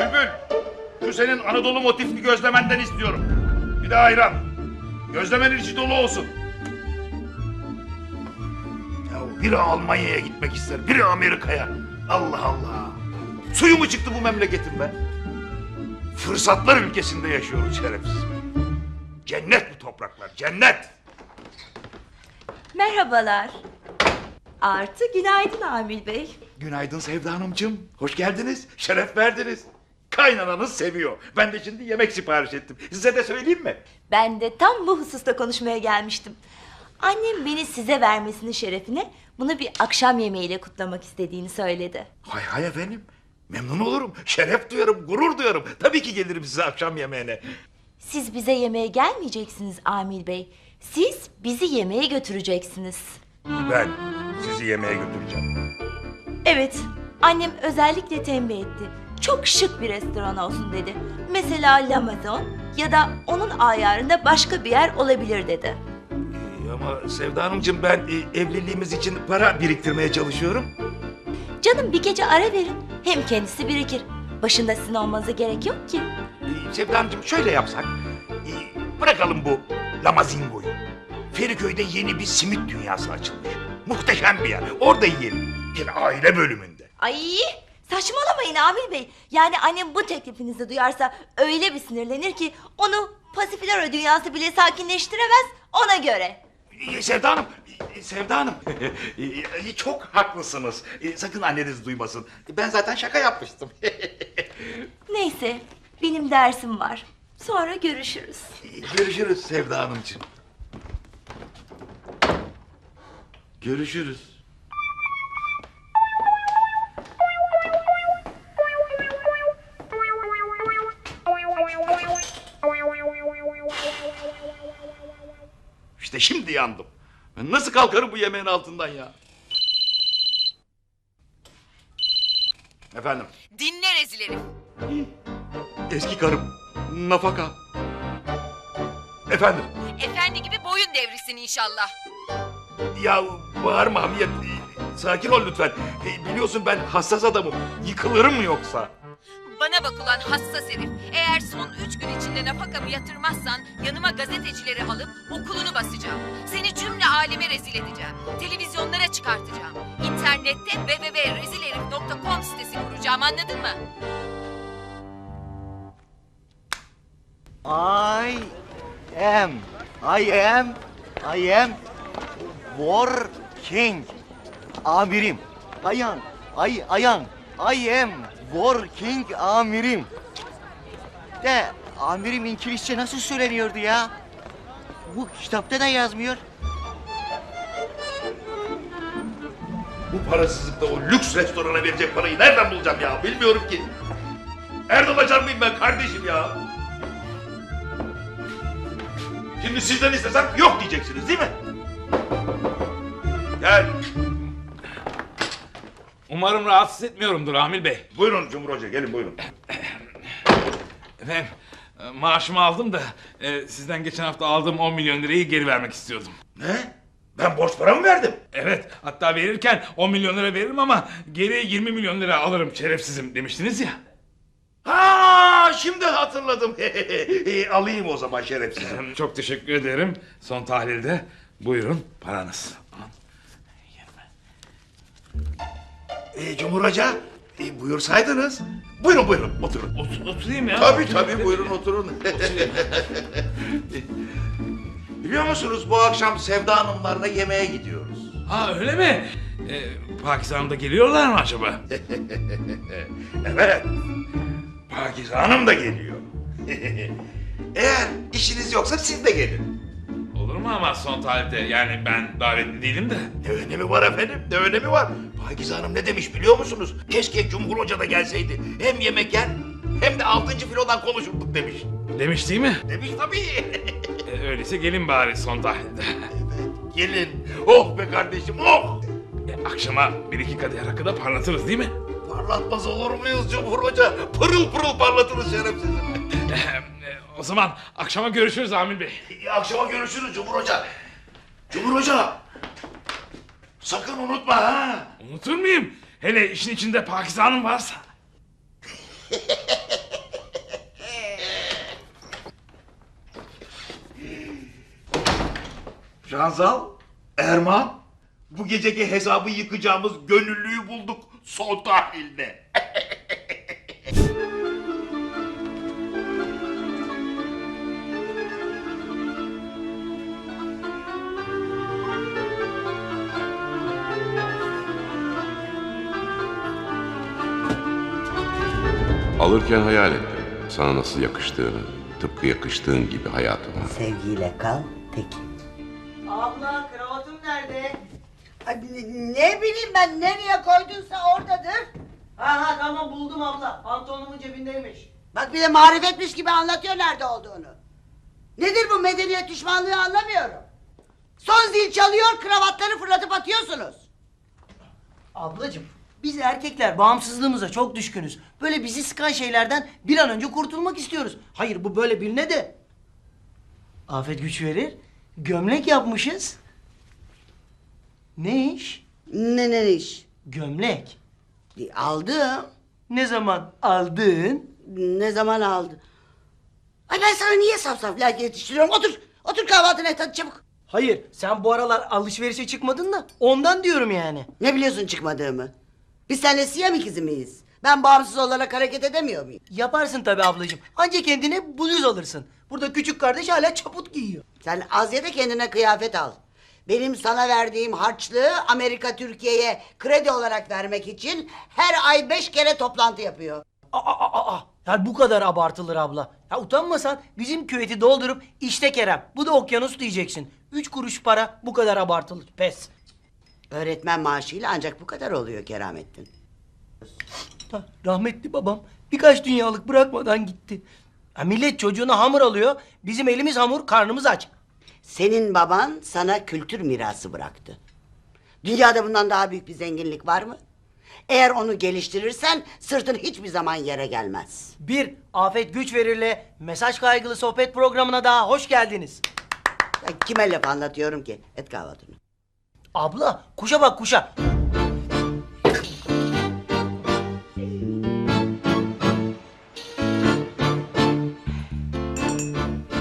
Bülbül, şu senin Anadolu motifli gözlemenden istiyorum. Bir de ayran. Gözlemenin içi dolu olsun. Ya biri Almanya'ya gitmek ister, biri Amerika'ya. Allah Allah. Suyu mu çıktı bu memleketin be? Fırsatlar ülkesinde yaşıyoruz şerefsiz. Cennet bu topraklar, cennet. Merhabalar. Artı günaydın Amil Bey. Günaydın Sevda Hanımcığım. Hoş geldiniz. Şeref verdiniz. Kaynananız seviyor. Ben de şimdi yemek sipariş ettim. Size de söyleyeyim mi? Ben de tam bu hususta konuşmaya gelmiştim. Annem beni size vermesinin şerefine bunu bir akşam yemeğiyle kutlamak istediğini söyledi. Hay hay efendim. Memnun olurum. Şeref duyarım, gurur duyarım. Tabii ki gelirim size akşam yemeğine. Siz bize yemeğe gelmeyeceksiniz Amil Bey. Siz bizi yemeğe götüreceksiniz. Ben sizi yemeğe götüreceğim. Evet, annem özellikle tembih etti. Çok şık bir restoran olsun dedi. Mesela Lamazon ya da onun ayarında başka bir yer olabilir dedi. Ee, ama Sevda Hanımcığım ben e, evliliğimiz için para biriktirmeye çalışıyorum. Canım bir gece ara verin. Hem kendisi birikir. Başında sizin olmanıza gerek yok ki. Sevda Hanımcığım şöyle yapsak. Bırakalım bu Lamazingo'yu. Feriköy'de yeni bir simit dünyası açılmış. Muhteşem bir yer. Orada yiyelim. Yine aile bölümünde. Ay saçmalamayın Amil Bey. Yani annem bu teklifinizi duyarsa öyle bir sinirlenir ki onu Pasifiloro dünyası bile sakinleştiremez ona göre. Ee, Sevda Hanım, e, Sevda Hanım. e, Çok haklısınız. Sakın anneniz duymasın. Ben zaten şaka yapmıştım. Neyse benim dersim var. Sonra görüşürüz. Görüşürüz Sevda Hanımcığım. Görüşürüz. Şimdi yandım. Ben nasıl kalkarım bu yemeğin altından ya? Efendim, Dinle rezil herif. eski karım, nafaka. Efendim, Efendi gibi boyun devrisin inşallah. Ya bağırma Hamiyet. Sakin ol lütfen. E, Biliyorsun ben hassas adamım. Yıkılırım yoksa. Bana bak ulan hassas herif. Eğer son üç gün içinde nafakamı yatırmazsan yanıma gazetecileri alıp okulunu basacağım. Seni cümle aleme rezil edeceğim. Televizyonlara çıkartacağım. İnternette www.rezilherif.com sitesi kuracağım anladın mı? I am, I am, I am war king. Amirim. Ayan, ay, ayan. I am war king amirim. De amirim İngilizce nasıl söyleniyordu ya? Bu kitapta da yazmıyor. Bu parasızlıkta o lüks restorana verecek parayı nereden bulacağım ya? Bilmiyorum ki. Erdal Acar mıyım ben kardeşim ya? Şimdi sizden istesem yok diyeceksiniz değil mi? Gel. Umarım rahatsız etmiyorumdur Amil Bey. Buyurun Cumhur Hoca gelin buyurun. Efendim e, maaşımı aldım da e, sizden geçen hafta aldığım 10 milyon lirayı geri vermek istiyordum. Ne? Ben borç para mı verdim? Evet hatta verirken 10 milyon lira veririm ama geriye 20 milyon lira alırım şerefsizim demiştiniz ya. Ha şimdi hatırladım. E, Alayım o zaman şerefsizim. Çok teşekkür ederim. Son tahlilde buyurun paranız. E, Cumhur Hoca e, buyursaydınız. Buyurun buyurun oturun. Otur, oturayım ya. Tabii tabii buyurun oturun. Biliyor musunuz bu akşam Sevda Hanımlarla yemeğe gidiyoruz. Ha öyle mi? E, Pakistan'da geliyorlar mı acaba? Evet. Pakize Hanım da geliyor. Eğer işiniz yoksa siz de gelin. Ama son tahlilde yani ben davetli değilim de. Ne önemi var efendim? Ne önemi var? Pakize Hanım ne demiş biliyor musunuz? Keşke Cumhur Hoca da gelseydi. Hem yemek yer hem de altıncı filodan konuşurduk demiş. Demiş değil mi? Demiş tabii. E, öyleyse gelin bari son tahlilde. evet gelin. Oh be kardeşim oh. E, akşama bir iki kadeh rakı da parlatırız değil mi? Parlatmaz olur muyuz Cumhur Hoca? Pırıl pırıl parlatırız şerefsizim. O zaman akşama görüşürüz Amil Bey. E, akşama görüşürüz Cumhur Hoca. Cumhur Hoca. Sakın unutma ha. Unutur muyum? Hele işin içinde Pakistan'ın varsa. Şanzal, Erman, bu geceki hesabı yıkacağımız gönüllüyü bulduk son tahlilde. Alırken hayal ettim. Sana nasıl yakıştığını, tıpkı yakıştığın gibi hayatıma. Sevgiyle kal, tek. Abla kravatım nerede? Ay, Ne bileyim ben nereye koydunsa oradadır. Ha ha tamam buldum abla. Pantolonumun cebindeymiş. Bak bir de marifetmiş gibi anlatıyor nerede olduğunu. Nedir bu medeniyet düşmanlığı anlamıyorum. Son zil çalıyor kravatları fırlatıp atıyorsunuz. Ablacım biz erkekler bağımsızlığımıza çok düşkünüz. Böyle bizi sıkan şeylerden bir an önce kurtulmak istiyoruz. Hayır bu böyle birine de. Afet güç verir. Gömlek yapmışız. Ne iş? Ne ne iş? Gömlek. E, Aldım. Ne zaman aldın? Ne zaman aldı? Ay ben sana niye safsaflar yetiştiriyorum? Otur. Otur kahvaltını et hadi çabuk. Hayır sen bu aralar alışverişe çıkmadın da ondan diyorum yani. Ne biliyorsun çıkmadığımı? Biz seninle siyam ikizi miyiz? Ben bağımsız olarak hareket edemiyor muyum? Yaparsın tabi ablacığım. Anca kendine bluz alırsın. Burada küçük kardeş hala çaput giyiyor. Sen az ye de kendine kıyafet al. Benim sana verdiğim harçlığı Amerika Türkiye'ye kredi olarak vermek için her ay beş kere toplantı yapıyor. Aa, aa, aa. Ya bu kadar abartılır abla. Ya utanmasan bizim küveti doldurup işte Kerem bu da okyanus diyeceksin. Üç kuruş para bu kadar abartılır. Pes. Öğretmen maaşıyla ancak bu kadar oluyor Keramettin. Ha, rahmetli babam birkaç dünyalık bırakmadan gitti. Ya millet çocuğuna hamur alıyor. Bizim elimiz hamur karnımız aç. Senin baban sana kültür mirası bıraktı. Dünyada bundan daha büyük bir zenginlik var mı? Eğer onu geliştirirsen sırtın hiçbir zaman yere gelmez. Bir afet güç verirle mesaj kaygılı sohbet programına daha hoş geldiniz. Ben kime laf anlatıyorum ki? Et kahvaltını. Abla kuşa bak kuşa.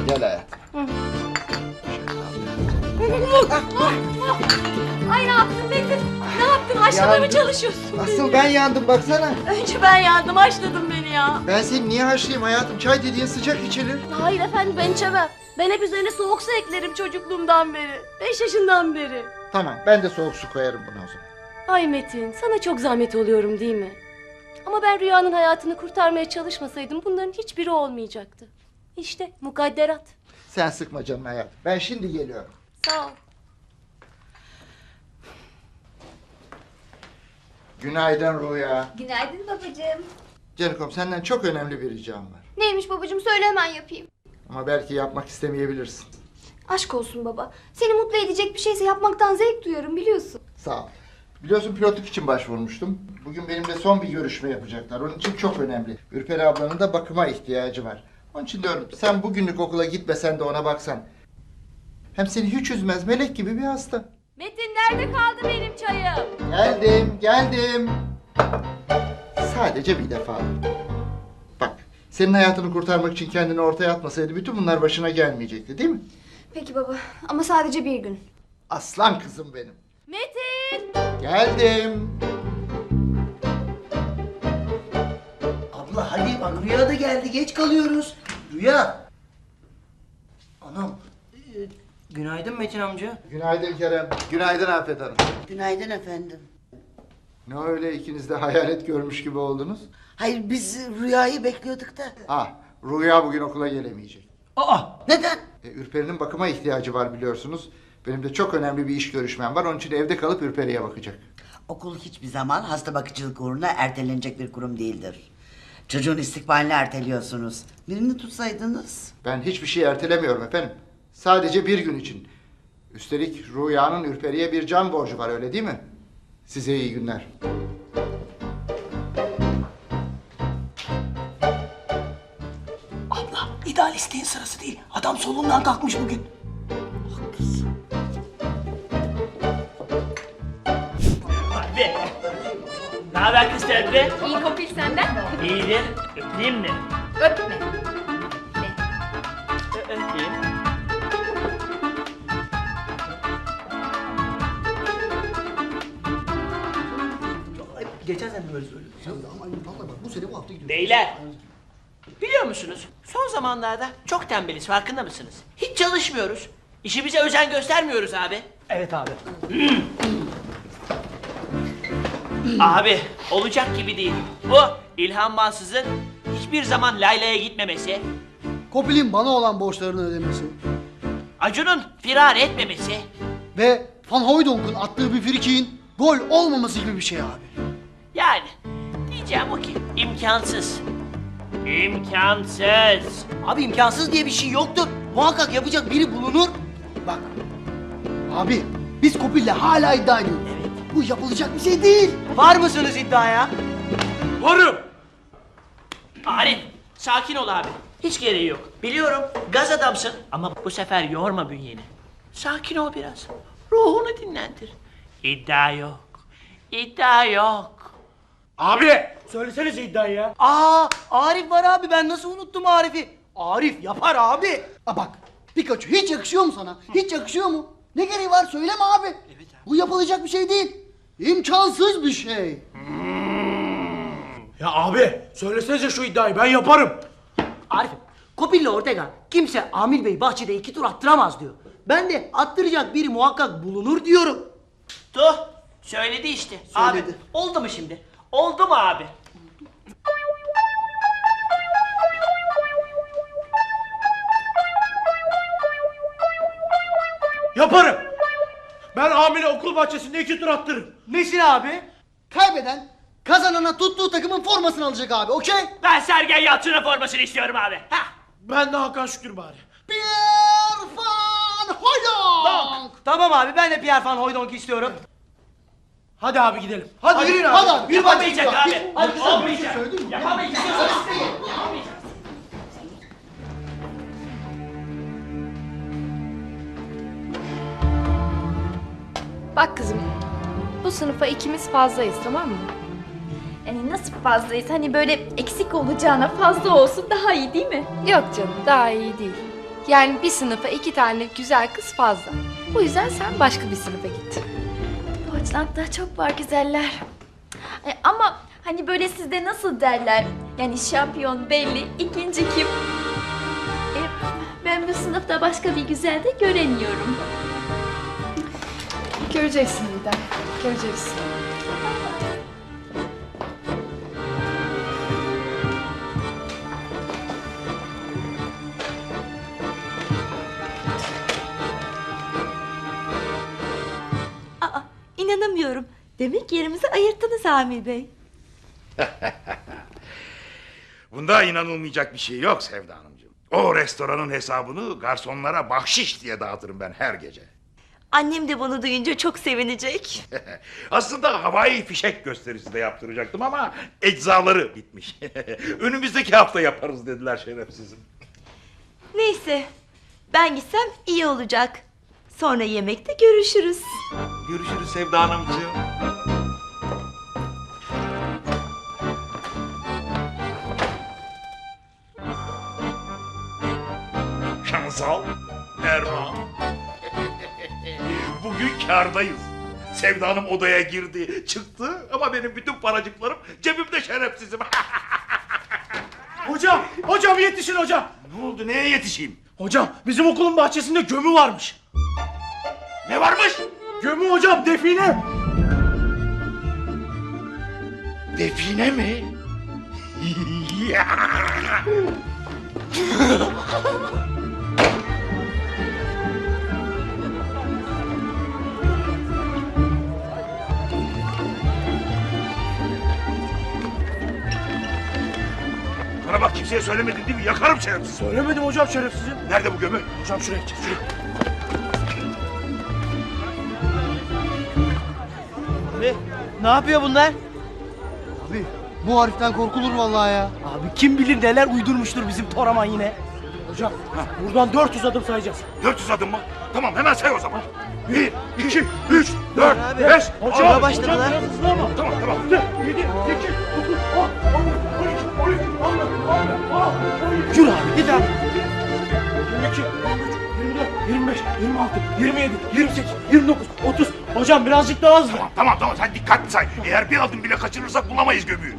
Gel hayat. Ay ne yaptın Metin? Ne yaptın? Haşlamaya mı Yandım. çalışıyorsun? Asıl ben yandım baksana. Önce ben yandım, haşladın beni ya. Ben seni niye haşlayayım hayatım? Çay dediğin sıcak içilir. Hayır efendim ben içemem. Ben hep üzerine soğuk su eklerim çocukluğumdan beri. Beş yaşından beri. Tamam ben de soğuk su koyarım buna o zaman. Ay Metin sana çok zahmet oluyorum değil mi? Ama ben Rüya'nın hayatını kurtarmaya çalışmasaydım bunların hiçbiri olmayacaktı. İşte mukadderat. Sen sıkma canını hayatım. Ben şimdi geliyorum. Sağ ol. Günaydın Rüya. Günaydın babacığım. Canikom senden çok önemli bir ricam var. Neymiş babacığım söyle hemen yapayım. Ama belki yapmak istemeyebilirsin. Aşk olsun baba. Seni mutlu edecek bir şeyse yapmaktan zevk duyuyorum biliyorsun. Sağ ol. Biliyorsun pilotluk için başvurmuştum. Bugün benimle son bir görüşme yapacaklar. Onun için çok önemli. Ürperi ablanın da bakıma ihtiyacı var. Onun için diyorum sen bugünlük okula gitmesen de ona baksan. Hem seni hiç üzmez melek gibi bir hasta. Metin nerede kaldı benim çayım? Geldim, geldim. Sadece bir defa. Bak, senin hayatını kurtarmak için kendini ortaya atmasaydı bütün bunlar başına gelmeyecekti değil mi? Peki baba ama sadece bir gün. Aslan kızım benim. Metin! Geldim. Abla hadi bak Rüya da geldi geç kalıyoruz. Rüya. Anam. e, günaydın Metin amca. Günaydın Kerem. Günaydın Afet Hanım. Günaydın efendim. Ne öyle ikiniz de hayalet görmüş gibi oldunuz? Hayır biz rüyayı bekliyorduk da. Ah, Rüya bugün okula gelemeyecek. Aa Neden? E, Ürperi'nin bakıma ihtiyacı var biliyorsunuz. Benim de çok önemli bir iş görüşmem var. Onun için evde kalıp Ürperi'ye bakacak. Okul hiçbir zaman hasta bakıcılık uğruna ertelenecek bir kurum değildir. Çocuğun istikbalini erteliyorsunuz. Birini tutsaydınız. Ben hiçbir şey ertelemiyorum efendim. Sadece bir gün için. Üstelik Rüya'nın Ürperi'ye bir can borcu var öyle değil mi? Size iyi günler. abla idealistliğin sırası değil. Adam solundan kalkmış bugün. Abi. Ne haber kız Temre? İyi kopil senden. İyidir. Öpeyim mi? Öpme. Geçen sene böyle söylüyordun. Ama vallahi bak bu sene bu hafta gidiyor. Beyler. Biliyor musunuz? Son zamanlarda çok tembeliz farkında mısınız? Hiç çalışmıyoruz. İşimize özen göstermiyoruz abi. Evet abi. Abi olacak gibi değil. Bu İlhan Mansız'ın hiçbir zaman Layla'ya gitmemesi, Kopil'in bana olan borçlarını ödemesi Acun'un firar etmemesi, ve Van Hooydonk'un attığı bir frikiğin gol olmaması gibi bir şey abi. Yani diyeceğim o ki imkansız. İmkansız. Abi imkansız diye bir şey yoktur. Muhakkak yapacak biri bulunur. Bak abi biz Kopil'le hala iddia ediyoruz. Bu yapılacak bir şey değil. Var mısınız iddiaya? Varım. Arif sakin ol abi. Hiç gereği yok. Biliyorum gaz adamsın ama bu sefer yorma bünyeni. Sakin ol biraz. Ruhunu dinlendir. İddia yok. İddia yok. Abi. Söylesenize iddiayı ya. Aa Arif var abi ben nasıl unuttum Arif'i? Arif yapar abi. Aa bak Pikachu hiç yakışıyor mu sana? Hiç yakışıyor mu? Ne gereği var söyleme abi. Bu yapılacak bir şey değil. İmkansız bir şey. Ya abi söylesenize şu iddiayı ben yaparım. Arif Kopil'le Ortega kimse Amil Bey bahçede iki tur attıramaz diyor. Ben de attıracak biri muhakkak bulunur diyorum. Tuh söyledi işte. Söyledi. Abi oldu mu şimdi? Oldu mu abi? Yaparım. Ben Amil'e okul bahçesinde iki tur attırırım. Nesin abi? Kaybeden kazanana tuttuğu takımın formasını alacak abi okey? Ben Sergen Yalçın'ın formasını istiyorum abi. Hah. Ben de Hakan Şükür bari. Pierre Van Hooydonk. Tamam abi ben de Pierre Van Hooydonk istiyorum. Hadi abi gidelim. Hadi, yürüyün abi. Hadi abi. Yapamayacak hadi. abi. Hadi bir şey Olmayacak. söyledin mi? Yapamayacak. Bak kızım. Bu sınıfa ikimiz fazlayız tamam mı? Yani nasıl fazlayız? Hani böyle eksik olacağına fazla olsun daha iyi değil mi? Yok canım daha iyi değil. Yani bir sınıfa iki tane güzel kız fazla. Bu yüzden sen başka bir sınıfa git. Daha çok var güzeller. E, ama hani böyle sizde nasıl derler? Yani şampiyon belli, ikinci kim? E, ben bu sınıfta başka bir güzel de göremiyorum. Göreceksin Didem, göreceksin. İnanamıyorum. Demek yerimizi ayırttınız Amil Bey. Bunda inanılmayacak bir şey yok Sevda Hanımcığım. O restoranın hesabını garsonlara bahşiş diye dağıtırım ben her gece. Annem de bunu duyunca çok sevinecek. Aslında havai fişek gösterisi de yaptıracaktım ama eczaları bitmiş. Önümüzdeki hafta yaparız dediler şerefsizim. Neyse, ben gitsem iyi olacak. Sonra yemekte görüşürüz. Görüşürüz Sevda Hanımcığım. Şansal, Erman. Bugün kârdayız. Sevda Hanım odaya girdi, çıktı ama benim bütün paracıklarım cebimde şerefsizim. Hocam, hocam yetişin hocam. ne oldu, neye yetişeyim? Hocam bizim okulun bahçesinde gömü varmış. Ne varmış? Gömü hocam define. Define mi? Bana bak kimseye söylemedin değil mi? Yakarım şerefsiz. Söylemedim hocam şerefsizim. Nerede bu gömü? Hocam şuraya gideceğiz. Şuraya. Ne? Yapıyor bunlar? Abi bu hariften korkulur vallahi ya. Abi kim bilir neler uydurmuştur bizim Toraman yine. Hocam buradan 400 adım sayacağız. 400 adım mı? Tamam hemen say o zaman. 1, 2, 3, 4, 5, Hocam, 6, başladılar. hocam biraz hızlı ama. Tamam tamam. 7, 8, 9, 10, 11, 12, 13, 14, 15, 16, 17, Yürü abi git abi. 22, 23, 24, 25, 26, 27, 28, 29, 30. Hocam birazcık daha hızlı. Tamam tamam tamam sen dikkatli say. Eğer bir adım bile kaçırırsak bulamayız gömüyü.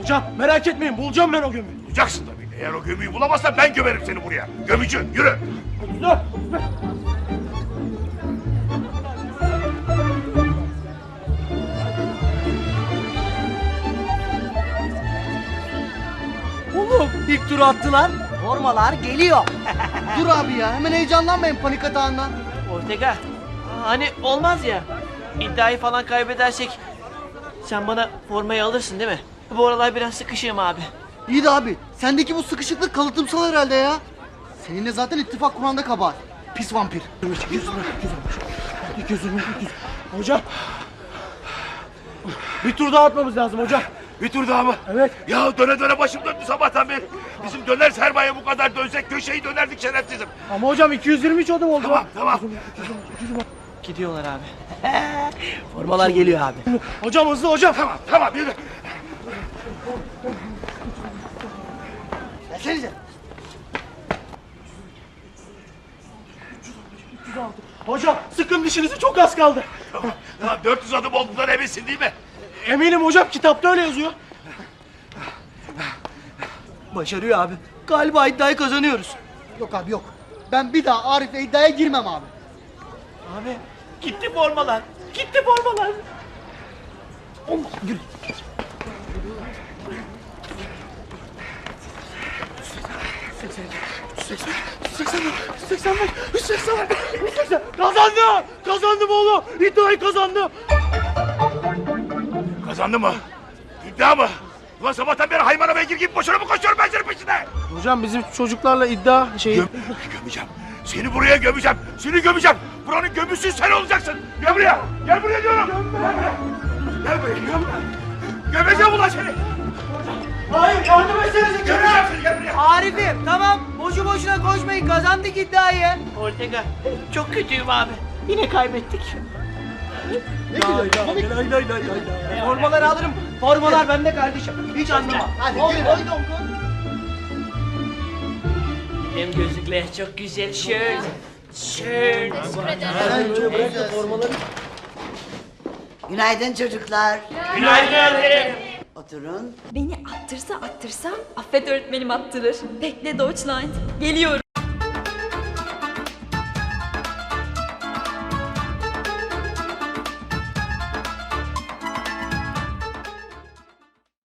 Hocam merak etmeyin bulacağım ben o gömüyü. Bulacaksın tabii. Eğer o gömüyü bulamazsan ben gömerim seni buraya. Gömücü yürü. 34, 35. Oğlum ilk turu attılar. Formalar geliyor. Dur abi ya hemen heyecanlanmayın panik atağından. Ortega, hani olmaz ya. İddiayı falan kaybedersek sen bana formayı alırsın değil mi? Bu aralar biraz sıkışığım abi. İyi de abi sendeki bu sıkışıklık kalıtımsal herhalde ya. Seninle zaten ittifak kuranda kabahat. Pis vampir. 220, 200. Hocam. Bir tur daha atmamız lazım hocam. Bir tur daha mı? Evet. Ya döne döne başım döndü sabahtan beri. Bizim döner sermaye bu kadar dönsek köşeyi dönerdik şerefsizim. Ama hocam 223 adım oldu. Tamam tamam. Gidiyorlar abi. Formalar geliyor abi. Hocam hızlı hocam. Tamam tamam yürü. Gelsenize. Hocam sıkın dişinizi çok az kaldı. Ya 400 adım olduğundan eminsin değil mi? Eminim hocam kitapta öyle yazıyor. Başarıyor abi. Galiba iddiayı kazanıyoruz. Yok abi yok. Ben bir daha Arif'le iddiaya girmem abi. Abi gitti formalar. Gitti formalar. Kazandı! Kazandım oğlum! İddiayı kazandım! Kazandı mı? İddia mı? Ulan sabahtan beri haymana beygir gibi boşuna mı koşuyorum ben senin peşinde? Hocam bizim çocuklarla iddia şeyi... Göm gömeceğim. Seni buraya gömeceğim. Seni gömeceğim. Buranın gömüsü sen olacaksın. Gel buraya. Gel buraya diyorum. Gel buraya. Gel buraya. Göm. Gömeceğim ulan seni. Hayır yardım etsenize Gömeceğim seni. Gel buraya. Arif'im tamam boşu boşuna koşmayın kazandık iddiayı. Ortega çok kötüyüm abi. Yine kaybettik. Formaları alırım. Formalar bende kardeşim. Hiç anlama. Hadi Oldu gir. mu? Hem gözlükler çok güzel. Şöyle. Şöyle. Günaydın çocuklar. Günaydın öğretmenim. Oturun. Beni attırsa attırsam affet öğretmenim attırır. Bekle Deutschland. Geliyorum.